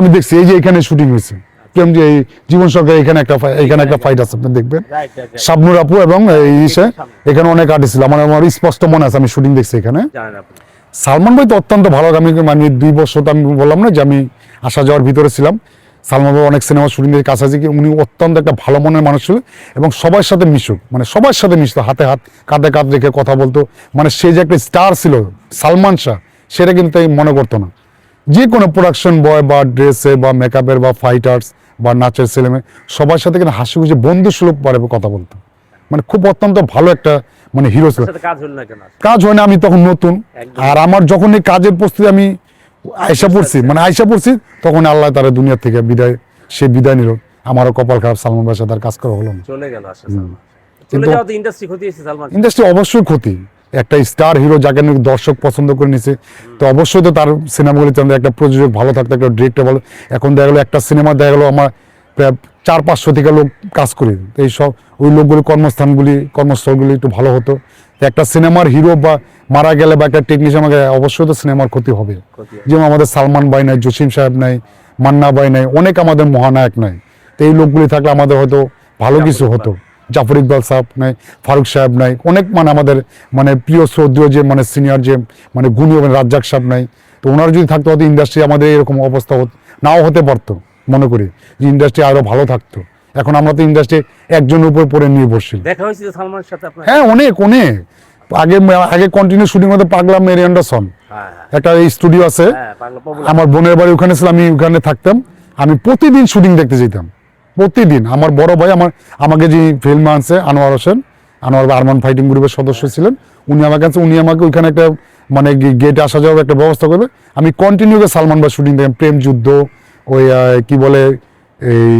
আমি দেখছি এই যে এখানে শুটিং হয়েছে। প্রেম যে এই জীবন সরকার এখানে একটা এখানে একটা ফাইট আছে আপনি দেখবেন। শাবনুর আপু এবং এই ইসে এখানে অনেক আর্টিস্ট ছিল। আমার আমার স্পষ্ট মনে আছে আমি শুটিং দেখছি এখানে। সালমান ভাই তো অত্যন্ত ভালো আমি মানে দুই বছর তো আমি বললাম না যে আমি আসা যাওয়ার ভিতরে ছিলাম। সালমান ভাই অনেক সিনেমা শুটিং এর কাছাকাছি উনি অত্যন্ত একটা ভালো মনের মানুষ ছিল এবং সবার সাথে মিশুক মানে সবার সাথে মিশতো হাতে হাত কাঁধে কাঁধ রেখে কথা বলতো। মানে সে যে একটা স্টার ছিল সালমান শাহ সেটা কিন্তু মনে করতো না। যে কোনো প্রোডাকশন বয় বা ড্রেসে বা মেকআপের বা ফাইটার্স বা নাচের ছেলেমে সবার সাথে কিন্তু হাসি খুশি বন্ধু সুলভ পারে কথা বলতো মানে খুব অত্যন্ত ভালো একটা মানে হিরো ছিল। কাজ হয় না আমি তখন নতুন। আর আমার যখন এই কাজের প্রস্তুতি আমি আয়সা পড়ছি মানে আয়সা পড়ছি তখন আল্লাহ তারা দুনিয়া থেকে বিদায় সে বিদায় নিল। আমারও কপাল খারাপ সালমান ভাইয়ের সাথে আর কাজ করা হলো না। চলে গেল ইন্ডাস্ট্রি ক্ষতি ইন্ডাস্ট্রি অবশ্যই ক্ষতি। একটা স্টার হিরো যাকে নিয়ে দর্শক পছন্দ করে নিছে। তো অবশ্যই তো তার সিনেমাগুলিতে আমাদের একটা প্রযোজক ভালো থাকতো একটা ডিরেক্টর ভালো এখন দেখা গেলো একটা সিনেমা দেখা গেলো আমার প্রায় চার পাঁচশো থেকে লোক কাজ করি। তো এই সব ওই লোকগুলি কর্মস্থানগুলি কর্মস্থলগুলি একটু ভালো হতো। তো একটা সিনেমার হিরো বা মারা গেলে বা একটা টেকনিশিয়ান আমাকে অবশ্যই তো সিনেমার ক্ষতি হবে। ক্ষতি হবে। যেমন আমাদের সালমান ভাই নাই জসিম সাহেব নাই মান্না ভাই নাই অনেক আমাদের মহানায়ক নাই। তো এই লোকগুলি থাকলে আমাদের হয়তো ভালো কিছু হতো জাফর ইকবাল সাহেব নাই ফারুক সাহেব নাই অনেক মানে আমাদের মানে প্রিয় শ্রদ্ধেয় যে মানে সিনিয়র যে মানে গুণী মানে রাজ্জাক সাহেব নাই। তো ওনারা যদি থাকতো হয়তো ইন্ডাস্ট্রি আমাদের এরকম অবস্থা হত- নাও হতে পারতো মনে করি যে ইন্ডাস্ট্রি আরও ভালো থাকতো। এখন আমরা তো ইন্ডাস্ট্রি একজনের উপর পরে নির্ভরশীল দেখা হয়েছিল সালমানের সাথে হ্যাঁ অনেক অনেক। আগে আগে কন্টিনিউ শুটিং হতে পাগলা মেরি অ্যান্ডারসন। হ্যাঁ হ্যাঁ। একটা স্টুডিও আছে। হ্যাঁ আমার বোনের বাড়ি ওখানে ছিল আমি ওখানে থাকতাম। আমি প্রতিদিন শুটিং দেখতে যেতাম। প্রতিদিন আমার বড় ভাই আমার আমাকে যে ফিল্ম আনছে আনোয়ার হোসেন আনোয়ার আরমান ফাইটিং গ্রুপের সদস্য ছিলেন উনি আমাকে কাছে উনি আমাকে ওইখানে একটা মানে গেটে আসা যাওয়ার একটা ব্যবস্থা করবে। আমি কন্টিনিউ সালমান ভাই শুটিং দেখতাম প্রেম যুদ্ধ ওই কি বলে এই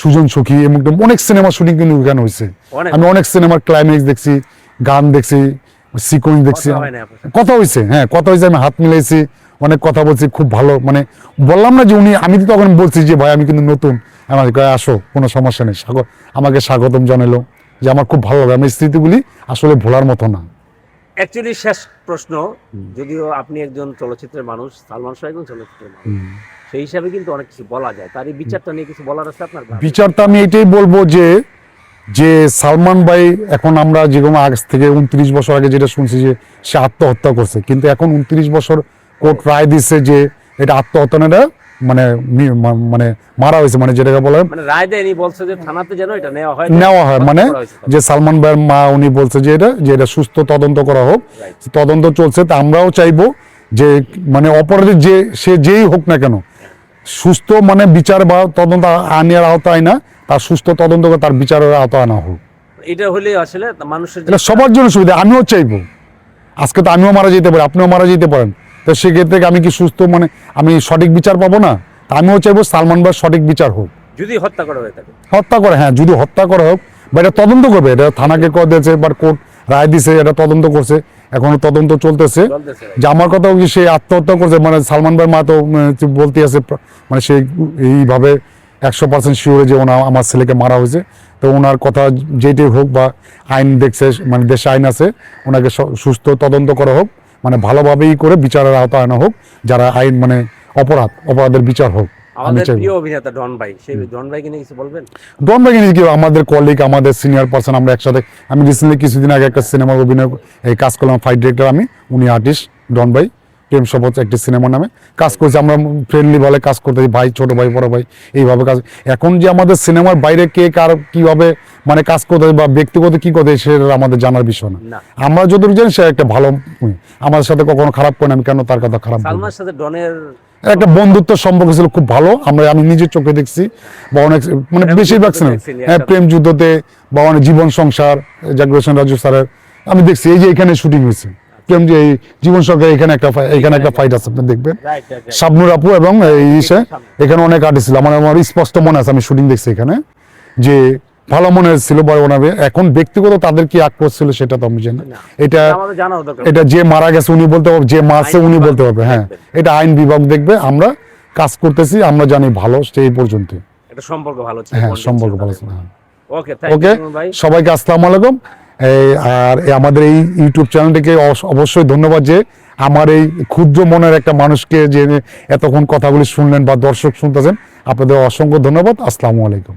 সুজন সুখী এবং অনেক সিনেমা শুটিং কিন্তু ওইখানে হয়েছে। আমি অনেক সিনেমার ক্লাইম্যাক্স দেখছি গান দেখছি সিকোয়েন্স দেখছি? কথা হয়েছে হ্যাঁ কথা হয়েছে আমি হাত মিলাইছি অনেক কথা বলছি খুব ভালো। মানে বললাম না যে উনি আমি তো তখন বলছি যে ভাই আমি কিন্তু নতুন। আমাকে কয়, আসো কোনো সমস্যা নেই। স্বাগত আমাকে স্বাগতম জানালো যে আমার খুব ভালো লাগে। আমার স্মৃতিগুলি আসলে ভোলার মতো না। অ্যাকচুয়ালি শেষ প্রশ্ন যদিও আপনি একজন চলচ্চিত্রের মানুষ সালমান শাহ একজন চলচ্চিত্রের মানুষ সেই হিসাবে কিন্তু অনেক কিছু বলা যায়। তার এই বিচারটা নিয়ে কিছু বলার আছে আপনার বিচারটা আমি এটাই বলব যে যে সালমান ভাই এখন আমরা যে কোনো আগ থেকে উনত্রিশ বছর আগে যেটা শুনছি যে সে আত্মহত্যা করছে। কিন্তু এখন উনত্রিশ বছর কোর্ট রায় দিচ্ছে যে এটা আত্মহত্যা মানে মানে মারা হয়েছে মানে যেটাকে বলে মানে রায় দেয়নি বলছে যে থানাতে যেন এটা নেওয়া হয় নেওয়া হয়। মানে। যে সালমান ভাইয়ের মা উনি বলছে যে এটা যে এটা সুস্থ তদন্ত করা হোক। তদন্ত চলছে তা আমরাও চাইব যে মানে অপরাধী যে সে যেই হোক না কেন সুস্থ মানে বিচার বা তদন্ত আনিয়ার আওতায় না তার সুস্থ তদন্ত করে তার বিচারের আওতায় আনা হোক। এটা হলে আসলে মানুষের এটা সবার জন্য সুবিধা আমিও চাইব। আজকে তো আমিও মারা যেতে পারি আপনিও মারা যেতে পারেন। তো সেক্ষেত্রে আমি কি সুস্থ মানে আমি সঠিক বিচার পাবো না? তা আমিও চাইব সালমান ভাইয়ের সঠিক বিচার হোক। যদি হত্যা করা হয়ে থাকে। হত্যা করে হ্যাঁ যদি হত্যা করা হোক বা এটা তদন্ত করবে এটা থানাকে কর দিয়েছে বা কোর্ট রায় দিছে এটা তদন্ত করছে এখনও তদন্ত চলতেছে। যে আমার কথা হচ্ছে সে আত্মহত্যা করছে? মানে সালমান ভাইয়ের মা তো বলতে আছে মানে সে এইভাবে একশো পার্সেন্ট শিওরে যে ওনা আমার ছেলেকে মারা হয়েছে। তো ওনার কথা যেটাই হোক বা আইন দেখছে মানে দেশে আইন আছে ওনাকে সুস্থ তদন্ত করা হোক। মানে ভালোভাবেই করে বিচারের আওতায় আনা হোক যারা আইন মানে অপরাধ অপরাধের বিচার হোক আমি আমাদের প্রিয় অভিনেতা ডন ভাই সেই ডন ভাইকে নিয়ে কিছু বলবেন? ডন ভাই কি আমাদের কলিগ আমাদের সিনিয়র পার্সন আমরা একসাথে আমি রিসেন্টলি কিছুদিন আগে একটা সিনেমার অভিনয় এই কাজ করলাম ফাইট ডিরেক্টর আমি উনি আর্টিস্ট ডন ভাই। প্রেম শপথ একটি সিনেমার নামে কাজ করছি আমরা ফ্রেন্ডলি বলে কাজ করতে ভাই ছোট ভাই বড় ভাই এইভাবে কাজ এখন যে আমাদের সিনেমার বাইরে কে কার কীভাবে মানে কাজ করতে বা ব্যক্তিগত কি করতে সেটা আমাদের জানার বিষয় না। আমরা যতটুকু জানি সে একটা ভালো আমাদের সাথে কখনো খারাপ করে আমি কেন তার কথা খারাপ বলব? সাথে ডনের একটা বন্ধুত্ব সম্পর্ক ছিল খুব ভালো আমরা আমি নিজের চোখে দেখছি বা অনেক মানে বেশিরভাগ সিনেমা হ্যাঁ প্রেম যুদ্ধতে বা অনেক জীবন সংসার জাগ্রসন রাজু স্যারের আমি দেখছি এই যে এখানে শুটিং হয়েছে এই জীবন সরকার এখানে একটা এখানে একটা ফাইট আছে আপনি দেখবেন। শাবনুর আপু এবং এই এখানে অনেক আর্টিস্ট ছিল। আমার আমার স্পষ্ট মনে আছে আমি শুটিং দেখছি এখানে। যে ভালো মনে বড় ওনাবে এখন ব্যক্তিগত তাদের কি সেটা তো আমি জানি। এটা এটা যে মারা গেছে উনি বলতে পারবে যে মারছে উনি বলতে পারবে হ্যাঁ। এটা আইন বিভাগ দেখবে আমরা কাজ করতেছি আমরা জানি ভালো সেই পর্যন্ত এটা সম্পর্ক ভালো ছিল হ্যাঁ সম্পর্ক ভালো ছিল, হ্যাঁ। ওকে ওকে সবাইকে আসসালামু আলাইকুম। আর আমাদের এই ইউটিউব চ্যানেলটিকে অবশ্যই ধন্যবাদ যে আমার এই ক্ষুদ্র মনের একটা মানুষকে যে এতক্ষণ কথাগুলি শুনলেন বা দর্শক শুনতেছেন, আপনাদের অসংখ্য ধন্যবাদ। আসসালামু আলাইকুম।